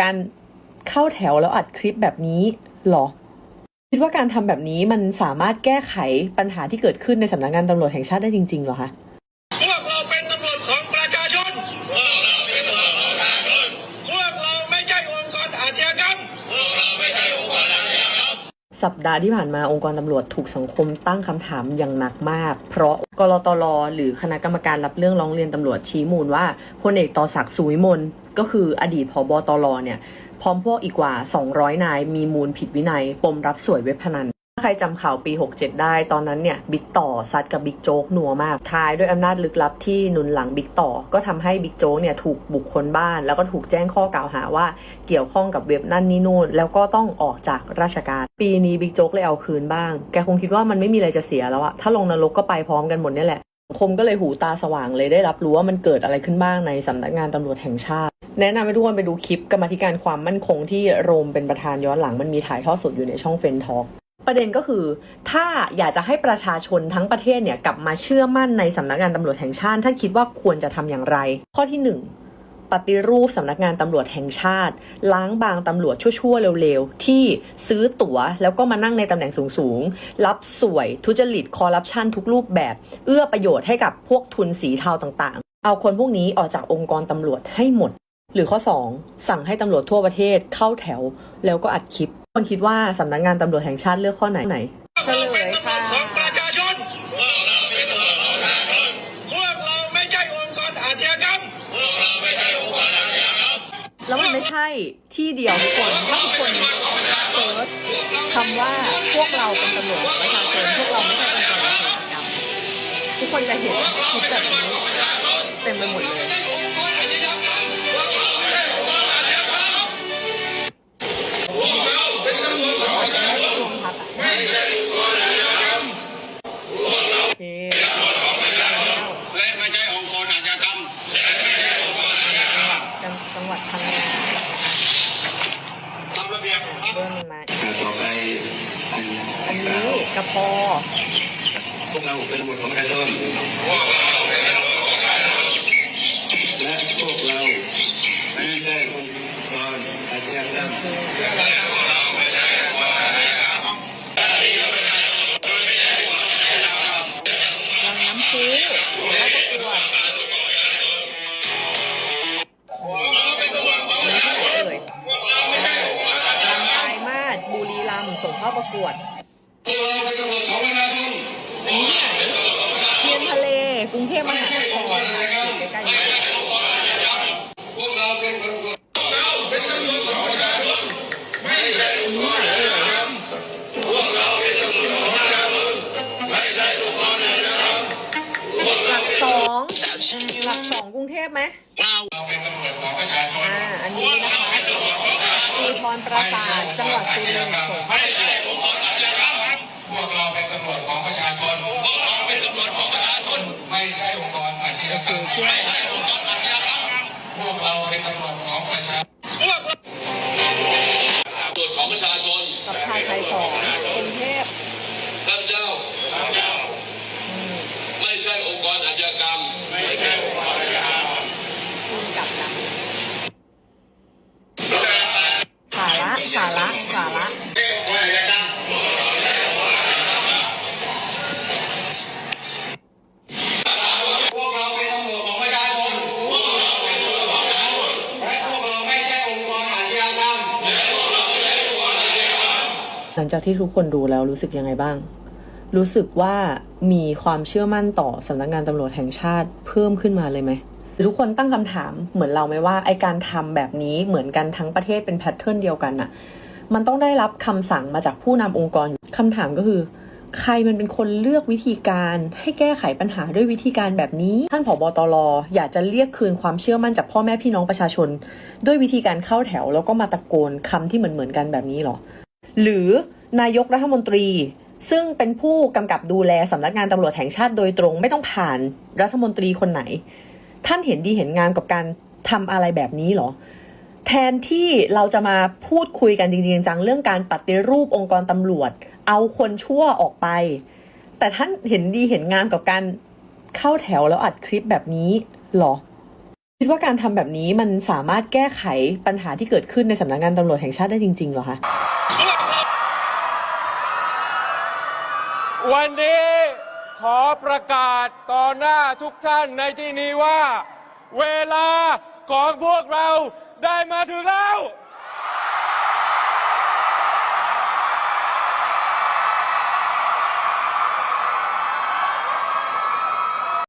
การเข้าแถวแล้วอัดคลิปแบบนี้หรอ คิดว่าการทำแบบนี้มันสามารถแก้ไขปัญหาที่เกิดขึ้นในสำนักงานตำรวจแห่งชาติได้จริงๆหรอคะพวกเราเป็นตำรวจของ สัปดาห์ที่ผ่านมาองค์กรตำรวจถูกสังคมตั้งคำถามอย่างหนักมาก เพราะกรตรหรือคณะกรรมการรับเรื่องร้องเรียนตำรวจชี้มูลว่าพลเอกต่อศักดิ์สุวิมลก็คืออดีตผบตรเนี่ยพร้อมพวกอีกกว่า 200 นายมีมูลผิดวินัย ปมรับสวยเว็บพนัน ใครจำข่าวปี 67 ได้ ตอนนั้นเนี่ยบิ๊กต่อซัดกับบิ๊กโจ๊กหนัวมาก ท้ายด้วยอำนาจลึกลับที่หนุนหลังบิ๊กต่อ ก็ทำให้บิ๊กโจ๊กเนี่ยถูกบุกคนบ้าน แล้วก็ถูกแจ้งข้อกล่าวหาว่าเกี่ยวข้องกับเว็บนั่นนี่นู่น แล้วก็ต้องออกจากราชการ ปีนี้บิ๊กโจ๊กเลยเอาคืนบ้าง แกคงคิดว่ามันไม่มีอะไรจะเสียแล้วอะถ้าลงนรกก็ไปพร้อมกันหมดเนี่ยแหละคมก็เลยหูตาสว่างเลยได้รับรู้ว่ามันเกิดอะไรขึ้นบ้างในสำนักงานตำรวจแห่งชาติแนะนำให้ทุกคนไปดูคลิปกรรมธิการความมั่นคงที่โรมเป็นประธานย้อนหลังมันมีถ่ายทอดสดอยู่ในช่องเฟนทอ k ประเด็นก็คือถ้าอยากจะให้ประชาชนทั้งประเทศเนี่ยกลับมาเชื่อมั่นในสำนักงานตำรวจแห่งชาติท่านคิดว่าควรจะทำอย่างไร ข้อที่หนึ่งปฏิรูปสำนักงานตำรวจแห่งชาติ ล้างบางตำรวจชั่วๆเร็วๆ ที่ซื้อตั๋วแล้วก็มานั่งในตำแหน่งสูงๆ รับสวยทุจริตคอร์รัปชันทุกรูปแบบ เอื้อประโยชน์ให้กับพวกทุนสีเทาต่างๆ เอาคนพวกนี้ออกจากองค์กรตำรวจให้หมด หรือข้อ 2 สั่งให้ตำรวจทั่วประเทศเข้าแถวแล้วก็อัดคลิป คนคิดว่าสำนักงานตำรวจแห่งชาติเลือกข้อไหนไหนพวกเราเป็นตำรวจของประชาชนพวกเราเป็นตำรวจของประชาชนพวกเราไม่ใช่องค์กรอาชญากรรมพวกเราไม่ใช่องค์กรอาชญากรรมแล้วมันไม่ใช่ที่เดียวทุกคนถ้าทุกคนเซิร์ชคำว่าพวกเราเป็นตำรวจของประชาชนพวกเราไม่ใช่องค์กรอาชญากรรมทุกคนจะเห็นคลิปแบบนี้เต็มไปหมดเลย จังหวัดพังงาตามระเบิ้ลมาต่อไปอันนี้กระปอพวกเราเป็นตรของประชาชนพวกเรต้นและพวกเราไม่ได้องค์กรอาชญาก เข้าประกวดพวกเราเป็นตำรวจของประชาชนอันนี้ที่ไหนเทียนทะเลกรุงเทพมหานครค่ะอยู่ใกล้ๆนี้พวกเราเป็นตำรวจพวกเราเป็นตำรวจของประชาชนไม่ใช่องค์กรอาชญากรรมพวกเราเป็นตำรวจของประชาชนไม่ใช่องค์กรอาชญากรรมหลักสองหลักสองกรุงเทพไหมเราเป็นตำรวจของประชาชนอ่า อันนี้นะคะภูธรปราสาทจังหวัดสุรินทร์ส่งำรวจของประชาชน ลังจากที่ทุกคนดูแล้วรู้สึกยังไงบ้าง รู้สึกว่ามีความเชื่อมั่นต่อสำนักงานตำรวจแห่งชาติเพิ่มขึ้นมาเลยไหมทุกคนตั้งคำถามเหมือนเราไหมว่าไอการทำแบบนี้เหมือนกันทั้งประเทศเป็นแพทเทิร์นเดียวกันน่ะมันต้องได้รับคำสั่งมาจากผู้นำองค์กรคำถามก็คือ ใครมันเป็นคนเลือกวิธีการให้แก้ไขปัญหาด้วยวิธีการแบบนี้ ท่านผบตรอยากจะเรียกคืนความเชื่อมั่นจากพ่อแม่พี่น้องประชาชน ด้วยวิธีการเข้าแถวแล้วก็มาตะโกนคำที่เหมือนเหมือนๆกันแบบนี้เหรอ หรือนายกรัฐมนตรี ซึ่งเป็นผู้กำกับดูแลสำนักงานตำรวจแห่งชาติโดยตรง ไม่ต้องผ่านรัฐมนตรีคนไหน ท่านเห็นดีเห็นงามกับการทำอะไรแบบนี้หรอ แทนที่เราจะมาพูดคุยกันจริงๆจังเรื่องการปฏิรูปองค์กรตำรวจ เอาคนชั่วออกไป แต่ท่านเห็นดีเห็นงามกับการเข้าแถวแล้วอัดคลิปแบบนี้หรอคิดว่าการทำแบบนี้มันสามารถแก้ไขปัญหาที่เกิดขึ้นในสำนักงานตำรวจแห่งชาติได้จริงๆหรอคะ วันนี้ขอประกาศต่อหน้าทุกท่านในที่นี้ว่า เวลาของพวกเราได้มาถึงแล้ว